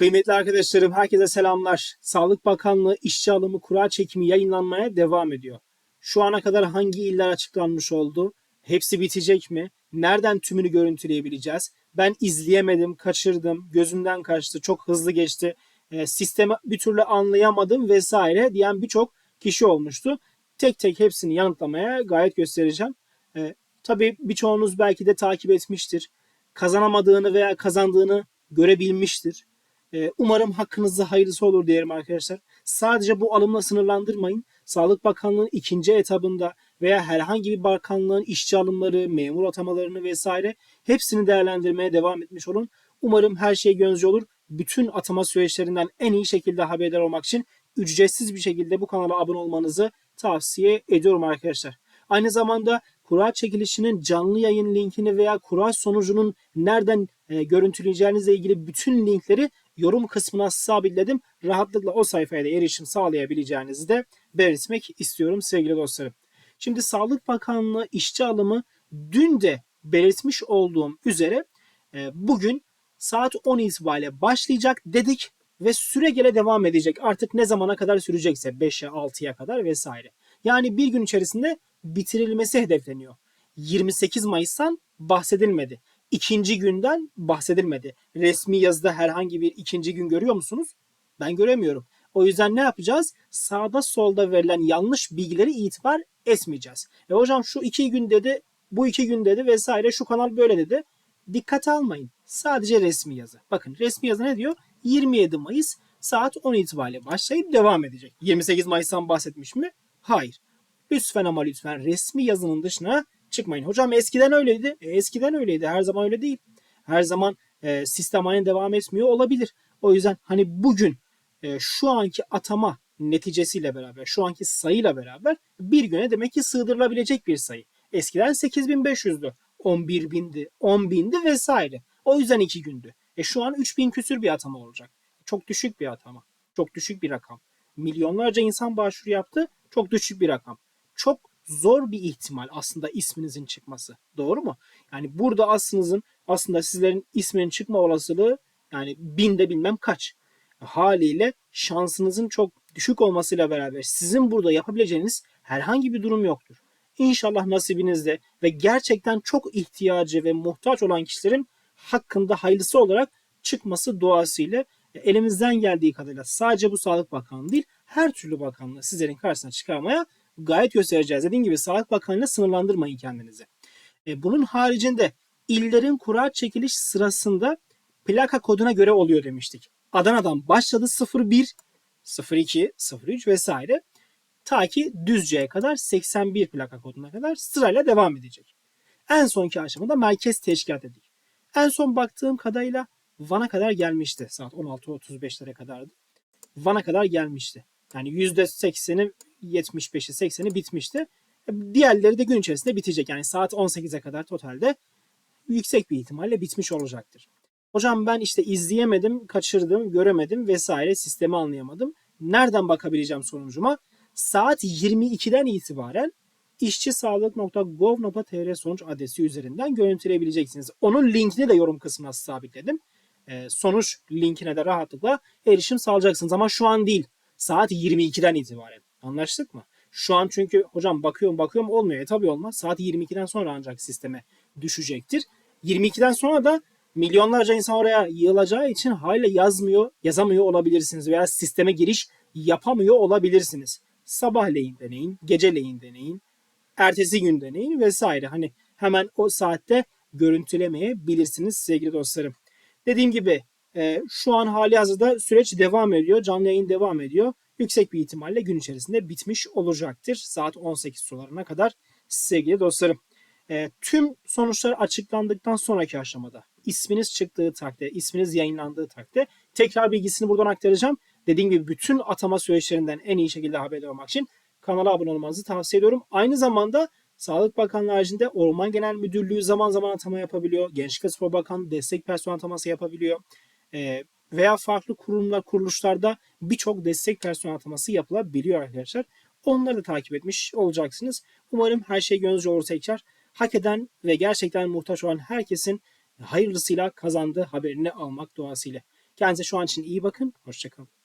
Kıymetli arkadaşlarım herkese selamlar. Sağlık Bakanlığı işçi alımı kura çekimi yayınlanmaya devam ediyor. Şu ana kadar hangi iller açıklanmış oldu? Hepsi bitecek mi? Nereden tümünü görüntüleyebileceğiz? Ben izleyemedim, kaçırdım, gözümden kaçtı, çok hızlı geçti. E, sistemi bir türlü anlayamadım vesaire diyen birçok kişi olmuştu. Tek tek hepsini yanıtlamaya gayet göstereceğim. E, tabii birçoğunuz belki de takip etmiştir. Kazanamadığını veya kazandığını görebilmiştir. Ee, Umarım hakkınızda hayırlısı olur diyelim arkadaşlar. Sadece bu alımla sınırlandırmayın. Sağlık Bakanlığı'nın ikinci etabında veya herhangi bir bakanlığın işçi alımları, memur atamalarını vesaire hepsini değerlendirmeye devam etmiş olun. Umarım her şey gönlünüzce olur. Bütün atama süreçlerinden en iyi şekilde haberdar olmak için ücretsiz bir şekilde bu kanala abone olmanızı tavsiye ediyorum arkadaşlar. Aynı zamanda kura çekilişinin canlı yayın linkini veya kura sonucunun nereden e, görüntüleyeceğinizle ilgili bütün linkleri yorum kısmına sabitledim. Rahatlıkla o sayfaya da erişim sağlayabileceğinizi de belirtmek istiyorum sevgili dostlarım. Şimdi Sağlık Bakanlığı işçi alımı dün de belirtmiş olduğum üzere e, bugün saat 10 itibariyle başlayacak dedik ve süre gele devam edecek. Artık ne zamana kadar sürecekse 5'e 6'ya kadar vesaire. Yani bir gün içerisinde bitirilmesi hedefleniyor. 28 Mayıs'tan bahsedilmedi. İkinci günden bahsedilmedi. Resmi yazıda herhangi bir ikinci gün görüyor musunuz? Ben göremiyorum. O yüzden ne yapacağız? Sağda solda verilen yanlış bilgileri itibar etmeyeceğiz. E hocam şu iki gün dedi, bu iki gün dedi vesaire şu kanal böyle dedi. Dikkate almayın. Sadece resmi yazı. Bakın resmi yazı ne diyor? 27 Mayıs saat 10 itibariyle başlayıp devam edecek. 28 Mayıs'tan bahsetmiş mi? Hayır. Lütfen ama lütfen resmi yazının dışına çıkmayın. Hocam eskiden öyleydi. E, eskiden öyleydi. Her zaman öyle değil. Her zaman e, sistem aynı devam etmiyor olabilir. O yüzden hani bugün e, şu anki atama neticesiyle beraber, şu anki sayıyla beraber bir güne demek ki sığdırılabilecek bir sayı. Eskiden 8500'dü, 11.000'di, 10.000'di vesaire. O yüzden iki gündü. E şu an 3000 küsür bir atama olacak. Çok düşük bir atama. Çok düşük bir rakam. Milyonlarca insan başvuru yaptı. Çok düşük bir rakam. Çok zor bir ihtimal aslında isminizin çıkması. Doğru mu? Yani burada aslınızın aslında sizlerin isminin çıkma olasılığı yani binde bilmem kaç. Haliyle şansınızın çok düşük olmasıyla beraber sizin burada yapabileceğiniz herhangi bir durum yoktur. İnşallah nasibinizde ve gerçekten çok ihtiyacı ve muhtaç olan kişilerin hakkında hayırlısı olarak çıkması duasıyla elimizden geldiği kadarıyla sadece bu Sağlık Bakanlığı değil her türlü bakanlığı sizlerin karşısına çıkarmaya gayet göstereceğiz. Dediğim gibi Sağlık Bakanlığı'na sınırlandırmayın kendinizi. E, bunun haricinde illerin kura çekiliş sırasında plaka koduna göre oluyor demiştik. Adana'dan başladı 01, 02, 03 vesaire. Ta ki Düzce'ye kadar 81 plaka koduna kadar sırayla devam edecek. En sonki aşamada merkez teşkilat dedik. En son baktığım kadarıyla Van'a kadar gelmişti. Saat 16.35'lere kadardı. Van'a kadar gelmişti. Yani %80'i 75'i 80'i bitmişti. Diğerleri de gün içerisinde bitecek. Yani saat 18'e kadar totalde yüksek bir ihtimalle bitmiş olacaktır. Hocam ben işte izleyemedim, kaçırdım, göremedim vesaire sistemi anlayamadım. Nereden bakabileceğim sonucuma? Saat 22'den itibaren işçisağlık.gov.tr sonuç adresi üzerinden görüntüleyebileceksiniz. Onun linkini de yorum kısmına sabitledim. Ee, sonuç linkine de rahatlıkla erişim sağlayacaksınız ama şu an değil. Saat 22'den itibaren. Anlaştık mı? Şu an çünkü hocam bakıyorum bakıyorum olmuyor. E tabi olmaz. Saat 22'den sonra ancak sisteme düşecektir. 22'den sonra da milyonlarca insan oraya yığılacağı için hala yazmıyor, yazamıyor olabilirsiniz veya sisteme giriş yapamıyor olabilirsiniz. Sabahleyin deneyin, geceleyin deneyin, ertesi gün deneyin vesaire. Hani hemen o saatte görüntülemeyebilirsiniz sevgili dostlarım. Dediğim gibi e, şu an hali hazırda süreç devam ediyor. Canlı yayın devam ediyor. Yüksek bir ihtimalle gün içerisinde bitmiş olacaktır. Saat 18 sularına kadar sevgili dostlarım. E, tüm sonuçlar açıklandıktan sonraki aşamada isminiz çıktığı takdirde, isminiz yayınlandığı takdirde tekrar bilgisini buradan aktaracağım. Dediğim gibi bütün atama süreçlerinden en iyi şekilde haberdar olmak için kanala abone olmanızı tavsiye ediyorum. Aynı zamanda Sağlık Bakanlığı haricinde Orman Genel Müdürlüğü zaman zaman atama yapabiliyor. Gençlik ve Spor Bakanlığı destek personel ataması yapabiliyor. E, veya farklı kurumlar, kuruluşlarda birçok destek personel ataması yapılabiliyor arkadaşlar. Onları da takip etmiş olacaksınız. Umarım her şey gönlünüzce olur tekrar. Hak eden ve gerçekten muhtaç olan herkesin hayırlısıyla kazandığı haberini almak duasıyla. Kendinize şu an için iyi bakın. Hoşçakalın.